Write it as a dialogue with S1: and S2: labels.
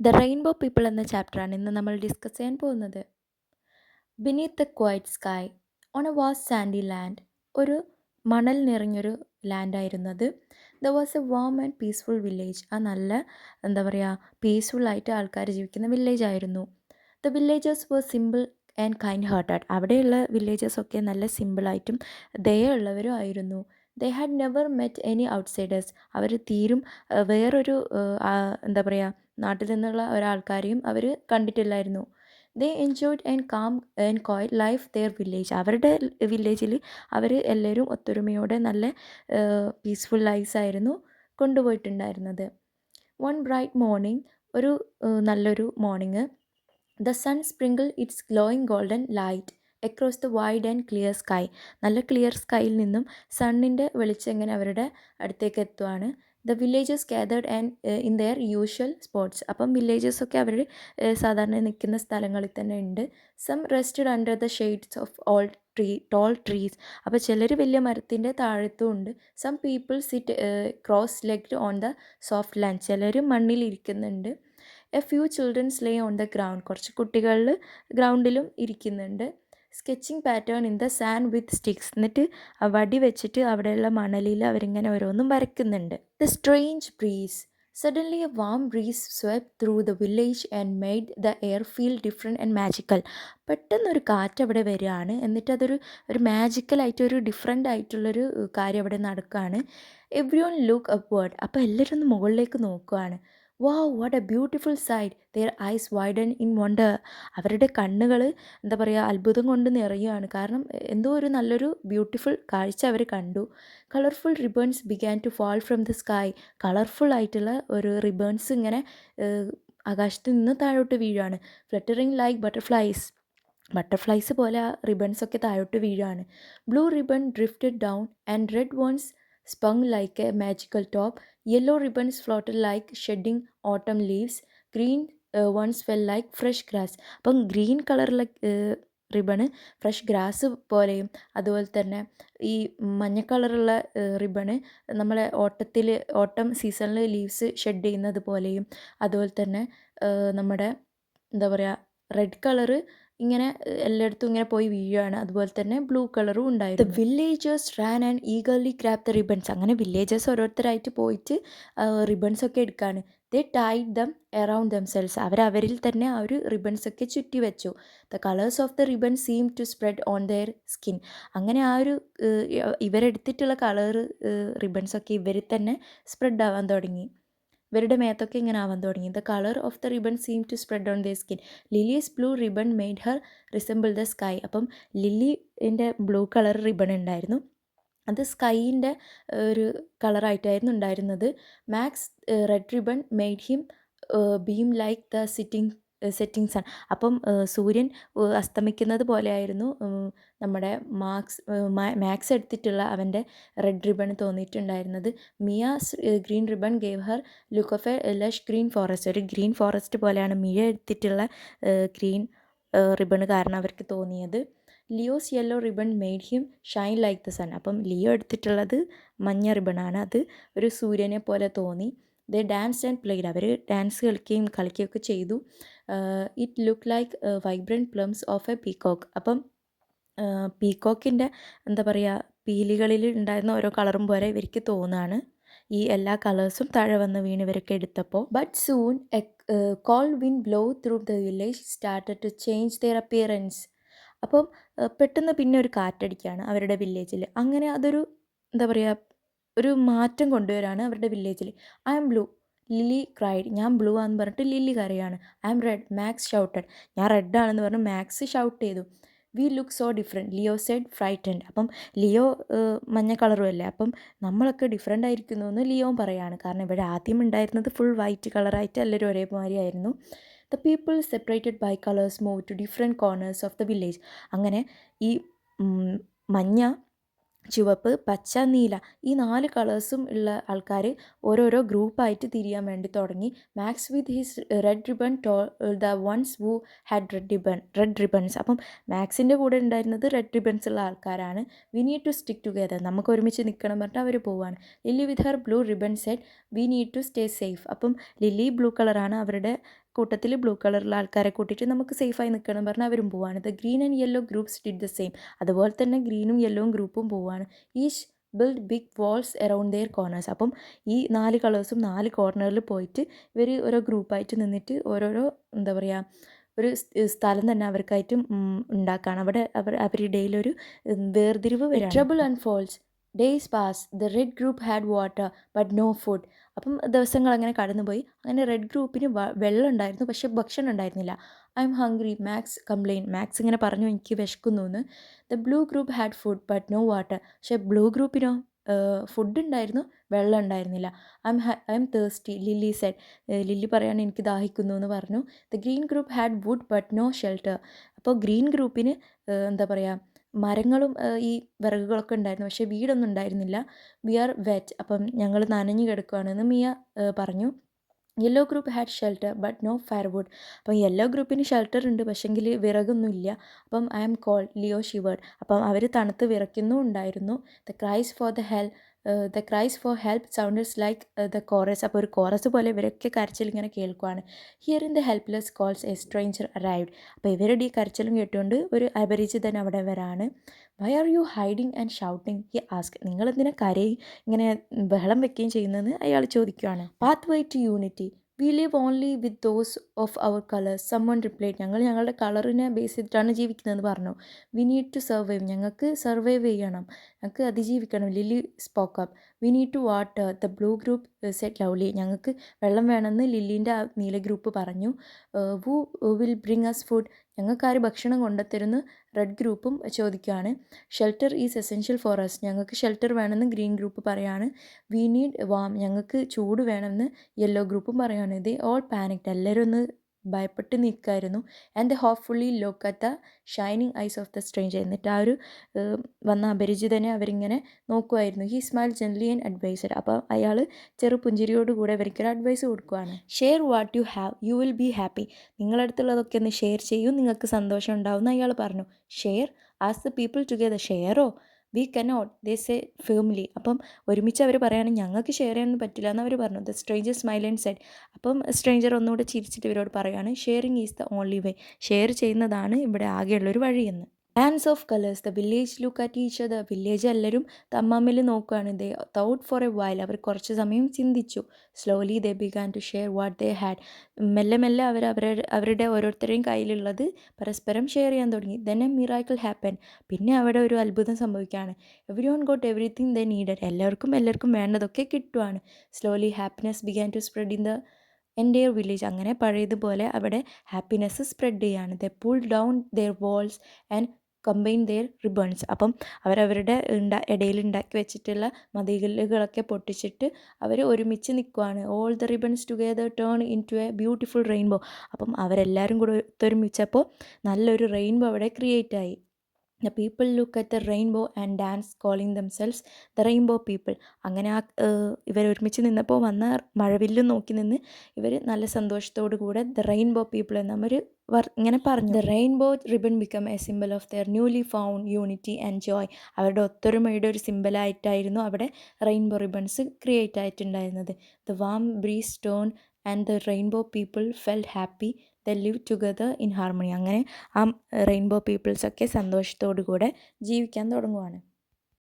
S1: The rainbow people എന്ന ചാപ്റ്ററാണ് ഇന്ന് നമ്മൾ ഡിസ്കസ് ചെയ്യാൻ പോകുന്നത്. Beneath the quiet sky on a was sandy land. ഒരു മണൽ നിറഞ്ഞൊരു ലാൻഡായിരുന്നു അത്. The was a warm and peaceful village. ആ നല്ല എന്താ പറയുക ആയിട്ട് ആൾക്കാർ ജീവിക്കുന്ന വില്ലേജ് ആയിരുന്നു. The villagers were simple and kind hearted. അവിടെയുള്ള വില്ലേജേഴ്സൊക്കെ നല്ല സിമ്പിളായിട്ടും ദയുള്ളവരും ആയിരുന്നു. They had never met any outsiders. അവർ തീരും വേറൊരു എന്താ പറയുക നാട്ടിൽ നിന്നുള്ള ഒരാൾക്കാരെയും അവർ കണ്ടിട്ടില്ലായിരുന്നു. They enjoyed and calm and cozy life their village അവരുടെ വില്ലേജിൽ അവർ എല്ലാവരും ഒത്തൊരുമയോടെ നല്ല പീസ്ഫുൾ ലൈഫ്സായിരുന്നു കൊണ്ടുപോയിട്ടുണ്ടായിരുന്നത്. വൺ ബ്രൈറ്റ് മോർണിംഗ് ഒരു നല്ലൊരു morning the sun sprinkle its glowing golden light across the wide and clear sky നല്ല ക്ലിയർ സ്കൈയിൽ നിന്നും സണ്ണിന്റെ വെളിച്ചം ഇങ്ങനെ അവരുടെ അടുത്തേക്ക് എത്തുവാണ്. The villages gathered and in their usual spots അപ്പം വില്ലേജസൊക്കെ അവർ സാധാരണ നിൽക്കുന്ന സ്ഥലങ്ങളിൽ തന്നെ ഉണ്ട്. Some rested under the shades of all tree tall trees അപ്പോൾ ചിലർ വലിയ മരത്തിന്റെ താഴത്തും ഉണ്ട്. Some people sit cross legged on the soft land ചിലർ മണ്ണിൽ ഇരിക്കുന്നുണ്ട്. A few childrens lay on the ground കുറച്ച് കുട്ടികളിൽ ഗ്രൗണ്ടിലും ഇരിക്കുന്നുണ്ട്. Sketching pattern in the sand with sticks. എന്നിട്ട് വടി വെച്ചിട്ട് അവിടെയുള്ള മണലിൽ അവരിങ്ങനെ ഓരോന്നും വരയ്ക്കുന്നുണ്ട്. The strange breeze. Suddenly a warm breeze swept through the village and made the air feel different and magical. പെട്ടെന്നൊരു കാറ്റ് അവിടെ വരികയാണ്. എന്നിട്ട് അതൊരു ഒരു മാജിക്കലായിട്ട് ഒരു ഡിഫറെന്റ് ആയിട്ടുള്ളൊരു കാര്യം അവിടെ നടക്കുകയാണ്. എവ്രി വൺ ലുക്ക് അപ്വേർഡ് അപ്പോൾ എല്ലാവരും ഒന്ന് മുകളിലേക്ക് നോക്കുകയാണ്. Wow what a beautiful sight their eyes widen in wonder അവരുടെ കണ്ണുകൾ എന്താ പറയുക അത്ഭുതം കൊണ്ട് നിറയുകയാണ്. കാരണം എന്തോ ഒരു നല്ലൊരു ബ്യൂട്ടിഫുൾ കാഴ്ച അവർ കണ്ടു. Colourful ribbons began to fall from the sky colourful ആയിട്ടുള്ള ഒരു റിബേൺസ് ഇങ്ങനെ ആകാശത്ത് നിന്ന് താഴോട്ട് വീഴുകയാണ്. ഫ്ലറ്ററിങ് ലൈക്ക് ബട്ടർഫ്ലൈസ് ബട്ടർഫ്ലൈസ് പോലെ ആ റിബൺസൊക്കെ താഴോട്ട് വീഴുകയാണ്. Blue ribbon drifted down and red ones sprung like a magical top yellow ribbons floated like shedding autumn leaves green ones well like fresh grass അപ്പം ഗ്രീൻ കളറിലെ റിബണ് ഫ്രഷ് ഗ്രാസ് പോലെയും അതുപോലെ തന്നെ ഈ മഞ്ഞ കളറുള്ള റിബണ് നമ്മളെ ഓട്ടത്തിൽ ഓട്ടം സീസണിൽ ലീവ്സ് ഷെഡ് ചെയ്യുന്നത് പോലെയും അതുപോലെ തന്നെ നമ്മുടെ എന്താ പറയുക റെഡ് കളറ് ഇങ്ങനെ എല്ലായിടത്തും ഇങ്ങനെ പോയി വീഴുകയാണ് അതുപോലെ തന്നെ ബ്ലൂ കളറും ഉണ്ടായിരുന്നു. The villagers ran and eagerly grab the ribbons. അങ്ങനെ വില്ലേജേഴ്സ് ഓരോരുത്തരായിട്ട് പോയിട്ട് റിബൺസ് ഒക്കെ എടുക്കുകയാണ് they tied them around themselves അവർ അവരിൽ തന്നെ ആ ഒരു റിബൺസ് ഒക്കെ ചുറ്റി വെച്ചു the colours of the ribbon seemed to spread on their skin. അങ്ങനെ ആ ഒരു ഇവരെടുത്തിട്ടുള്ള കളർ റിബൺസ് ഒക്കെ ഇവരിൽ തന്നെ സ്പ്രെഡ് ആവാൻ തുടങ്ങി. ഇവരുടെ മേത്തൊക്കെ ഇങ്ങനെ ആവാൻ തുടങ്ങി. The colour of the ribbon seemed to spread on the skin Lily's blue ribbon made her resemble the sky അപ്പം ലില്ലിന്റെ ബ്ലൂ കളർ റിബൺ ഉണ്ടായിരുന്നു. അത് സ്കൈയിന്റെ ഒരു കളറായിട്ടായിരുന്നു ഉണ്ടായിരുന്നത്. Max red ribbon made him beam like the sitting setting ആണ്. അപ്പം സൂര്യൻ അസ്തമിക്കുന്നത് പോലെയായിരുന്നു നമ്മുടെ മാക്സ് മാക്സ് എടുത്തിട്ടുള്ള അവന്റെ red ribbon തോന്നിയിട്ടുണ്ടായിരുന്നത്. Mia green ribbon gave her look of a lush green forest. ഒരു ഗ്രീൻ ഫോറസ്റ്റ് പോലെയാണ് മിയ എടുത്തിട്ടുള്ള ഗ്രീൻ റിബൺ കാരണം അവർക്ക് തോന്നിയത്. Leo's yellow ribbon made him shine like the sun. അപ്പം ലിയോ എടുത്തിട്ടുള്ളത് മഞ്ഞ റിബണാണ്. അത് ഒരു സൂര്യനെ പോലെ തോന്നി. ദ ഡാൻസ് ആൻഡ് പ്ലേഡ് അവർ ഡാൻസ് കളിക്കുകയും കളിക്കുകയൊക്കെ ചെയ്തു. It look like vibrant plumes of a peacock അപ്പം പീകോക്കിന്റെ എന്താ പറയുക പീലികളിൽ ഉണ്ടായിരുന്ന ഓരോ കളറും പോലെ ഇവർക്ക് തോന്നുകയാണ് ഈ എല്ലാ കളേഴ്സും താഴെ വന്ന് വീണ് ഇവരൊക്കെ എടുത്തപ്പോൾ but soon a cold wind blow through the village started to change their appearance അപ്പം പെട്ടെന്ന് പിന്നെ ഒരു കാറ്റടിക്കുകയാണ് അവരുടെ വില്ലേജിൽ അങ്ങനെ അതൊരു എന്താ പറയുക ഒരു മാറ്റം കൊണ്ടുവരാണ് അവരുടെ വില്ലേജിൽ I'm blue Lily cried ഞാൻ ബ്ലൂ ആണെന്ന് പറഞ്ഞിട്ട് ലില്ലി കരയാണ്. I'm red Max shouted ഞാൻ റെഡ് ആണെന്ന് പറഞ്ഞ് മാക്സ് ഷൗട്ട് ചെയ്തു. We look so different Leo said frightened അപ്പം ലിയോ മഞ്ഞ കളറും അല്ലേ? അപ്പം നമ്മളൊക്കെ ഡിഫറെന്റ് ആയിരിക്കുന്നു എന്ന് ലിയോയും പറയാണ്. കാരണം ഇവിടെ ആദ്യം ഉണ്ടായിരുന്നത് ഫുൾ വൈറ്റ് കളറായിട്ട് എല്ലാവരും ഒരേമാതിരി ആയിരുന്നു. The people separated by colours move to different corners of the village അങ്ങനെ ഈ മഞ്ഞ ചുവപ്പ് പച്ച നീല ഈ നാല് കളേഴ്സും ഉള്ള ആൾക്കാർ ഓരോരോ ഗ്രൂപ്പായിട്ട് തിരിയാൻ വേണ്ടി തുടങ്ങി. Max with his red ribbon to the ones who had red ribbon red ribbons അപ്പം മാക്സിന്റെ കൂടെ ഉണ്ടായിരുന്നത് റെഡ് റിബൺസ് ഉള്ള ആൾക്കാരാണ്. We need to stick together നമുക്ക് ഒരുമിച്ച് നിൽക്കണം പറഞ്ഞിട്ട് അവർ പോവാണ്. Lily with her blue ribbon said we need to stay safe അപ്പം ലില്ലി ബ്ലൂ കളറാണ് അവരുടെ കൂട്ടത്തിൽ ബ്ലൂ കളറുള്ള ആൾക്കാരെ കൂട്ടിയിട്ട് നമുക്ക് സേഫായി നിൽക്കണം എന്ന് പറഞ്ഞാൽ അവരും പോവാണ്. The green and yellow groups did the same അതുപോലെ തന്നെ ഗ്രീനും യെല്ലോവും ഗ്രൂപ്പും പോവാണ്. Each build big walls around their corners അപ്പം ഈ നാല് കളേഴ്സും നാല് കോർണറിൽ പോയിട്ട് ഇവർ ഓരോ ഗ്രൂപ്പായിട്ട് നിന്നിട്ട് ഓരോരോ എന്താ പറയുക ഒരു സ്ഥലം തന്നെ അവർക്കായിട്ട് ഉണ്ടാക്കുകയാണ് അവിടെ അവർ അവരുടെ ഇടയിലൊരു വേർതിരിവ് trouble unfolds days pass the red group had water but no food അപ്പം ദിവസങ്ങൾ അങ്ങനെ കടന്നുപോയി. അങ്ങനെ റെഡ് ഗ്രൂപ്പിന് വെള്ളം ഉണ്ടായിരുന്നു പക്ഷേ ഭക്ഷണം ഉണ്ടായിരുന്നില്ല I'm hungry Max complain Max ഇങ്ങനെ പറഞ്ഞു എനിക്ക് വിശക്കുന്നു എന്ന് the blue group had food but no water പക്ഷേ ബ്ലൂ ഗ്രൂപ്പിനോ ഫുഡ് ഉണ്ടായിരുന്നു വെള്ളം ഉണ്ടായിരുന്നില്ല I'm I'm thirsty Lily said Lily പറയാണ് എനിക്ക് ദാഹിക്കുന്നു എന്ന് പറഞ്ഞു. The green group had wood but no shelter അപ്പോൾ ഗ്രീൻ ഗ്രൂപ്പിന് എന്താ പറയുക മരങ്ങളും ഈ വിറകുകളൊക്കെ ഉണ്ടായിരുന്നു. പക്ഷേ വീടൊന്നും ഉണ്ടായിരുന്നില്ല. വി ആർ വെറ്റ് അപ്പം ഞങ്ങൾ നനഞ്ഞു കിടക്കുകയാണെന്ന് മിയ പറഞ്ഞു. Yellow group had shelter but no firewood അപ്പം യെല്ലോ ഗ്രൂപ്പിന് ഷെൽട്ടർ ഉണ്ട്. പക്ഷെങ്കിൽ വിറകൊന്നുമില്ല. അപ്പം I'm cold Leo shivered അപ്പം അവർ തണുത്ത് വിറയ്ക്കുന്നും ഉണ്ടായിരുന്നു the cries for the help the cries for help sounded like the chorus അപ്പോൾ ഒരു കോറസ് പോലെ ഇവരൊക്കെ കരച്ചിൽ ഇങ്ങനെ കേൾക്കുവാണ്. Hearing the helpless calls a stranger arrived അപ്പോൾ ഇവരുടെ ഈ കരച്ചിലും കേട്ടുകൊണ്ട് ഒരു അപരിചിതൻ അവിടെ വരാണ്. Why are you hiding and shouting he asked നിങ്ങളെന്തിനെ കരയും ഇങ്ങനെ ബഹളം വെക്കുകയും ചെയ്യുന്നതെന്ന് അയാൾ ചോദിക്കുകയാണ് pathway to unity we live only with those of our colours someone replied ഞങ്ങൾ ഞങ്ങളുടെ കളറിനെ ബേസ് ചെയ്തിട്ടാണ് ജീവിക്കുന്നതെന്ന് പറഞ്ഞു. വി നീഡ് ടു സർവൈവ് ഞങ്ങൾക്ക് സർവൈവ് ചെയ്യണം. ഞങ്ങൾക്ക് അതിജീവിക്കണം. Lily spoke up we need to water the blue group said lovely ഞങ്ങൾക്ക് വെള്ളം വേണമെന്ന് ലില്ലിന്റെ നീല ഗ്രൂപ്പ് പറഞ്ഞു. We will bring us food ഞങ്ങൾക്കാർ ഭക്ഷണം കൊണ്ടുത്തരുന്നു റെഡ് ഗ്രൂപ്പും ചോദിക്കുകയാണ്. Shelter is essential for us ഞങ്ങൾക്ക് ഷെൽട്ടർ വേണമെന്ന് ഗ്രീൻ ഗ്രൂപ്പ് പറയാണ്. വി നീഡ് വാം ഞങ്ങൾക്ക് ചൂട് വേണമെന്ന് യെല്ലോ ഗ്രൂപ്പും പറയുകയാണ് ഇത് ഓൾ പാനിക്ഡ് എല്ലാവരും ഒന്ന് ഭയപ്പെട്ട് നിൽക്കായിരുന്നു and hopefully look at the shining eyes of the stranger എന്നിട്ട് ആ ഒരു വന്ന അപരിചിതനെ അവരിങ്ങനെ നോക്കുമായിരുന്നു he smile gently and advised. അപ്പോൾ അയാൾ ചെറു പുഞ്ചിരിയോടുകൂടെ അവർക്കൊരു അഡ്വൈസ് കൊടുക്കുകയാണ് share what you have you will be happy. നിങ്ങളടുത്തുള്ളതൊക്കെ ഒന്ന് ഷെയർ ചെയ്യൂ നിങ്ങൾക്ക് സന്തോഷം ഉണ്ടാവും അയാൾ പറഞ്ഞു. Share? As the people together ഷെയറോ? We cannot they say family അപ്പം ഒരുമിച്ച് അവർ പറയുകയാണെങ്കിൽ ഞങ്ങൾക്ക് ഷെയർ ചെയ്യാനൊന്നും പറ്റില്ല എന്ന് അവർ പറഞ്ഞു. The stranger smile and said അപ്പം സ്ട്രേഞ്ചർ ഒന്നുകൂടെ ചിരിച്ചിട്ട് ഇവരോട് പറയുകയാണ് sharing is the only way share ചെയ്യുന്നതാണ് ഇവിടെ ആകെയുള്ളൊരു വഴിയെന്ന് dance of colours the village look at each the village എല്ലാവരും തമ്മമ്മിൽ നോക്കുകയാണ് they thought for a while അവർ കുറച്ച് സമയം ചിന്തിച്ചു. Slowly they began to share what they had മെല്ലെ മെല്ലെ അവർ അവരുടെ അവരുടെ ഓരോരുത്തരുടെയും കയ്യിലുള്ളത് പരസ്പരം ഷെയർ ചെയ്യാൻ തുടങ്ങി. ദെൻ എ മിറാക്കിൾ ഹാപ്പൻ പിന്നെ അവിടെ ഒരു അത്ഭുതം സംഭവിക്കുകയാണ്. Everyone got everything the needed എല്ലാവർക്കും എല്ലാവർക്കും വേണ്ടതൊക്കെ കിട്ടുവാണ്. Slowly happiness began to spread in the എന്റെ വില്ലേജ് അങ്ങനെ പഴയതുപോലെ അവിടെ ഹാപ്പിനെസ് സ്പ്രെഡ് ചെയ്യാണ്. The pull down their walls and combine their ribbons അപ്പം അവരവരുടെ ഉണ്ടാ ഇടയിൽ ഉണ്ടാക്കി വെച്ചിട്ടുള്ള മതിലുകളൊക്കെ പൊട്ടിച്ചിട്ട് അവർ ഒരുമിച്ച് നിൽക്കുവാണ് all the ribbons together turn into a beautiful rainbow അപ്പം അവരെല്ലാവരും കൂടെ ഒത്തൊരുമിച്ചപ്പോൾ നല്ലൊരു റെയിൻബോ അവിടെ ക്രിയേറ്റ് ആയി. The people look at the rainbow and dance calling themselves the rainbow people അങ്ങനെ ആ ഇവർ ഒരുമിച്ച് നിന്നപ്പോൾ വന്ന മഴവില്ലും നോക്കി നിന്ന് ഇവർ നല്ല സന്തോഷത്തോടു കൂടെ ദ റെയിൻബോ പീപ്പിൾ എന്ന ഒരു വർ ഇങ്ങനെ പറഞ്ഞു. The rainbow ribbon become a symbol of their newly found unity and joy അവരുടെ ഒത്തൊരുമയുടെ ഒരു സിമ്പിളായിട്ടായിരുന്നു അവിടെ rainbow ribbons create ആയിട്ടുണ്ടായിരുന്നത്. The warm breeze stone and the rainbow people felt happy the live together in harmony അങ്ങനെ ആ rainbow പീപ്പിൾസൊക്കെ സന്തോഷത്തോടു കൂടെ ജീവിക്കാൻ തുടങ്ങുവാണ്.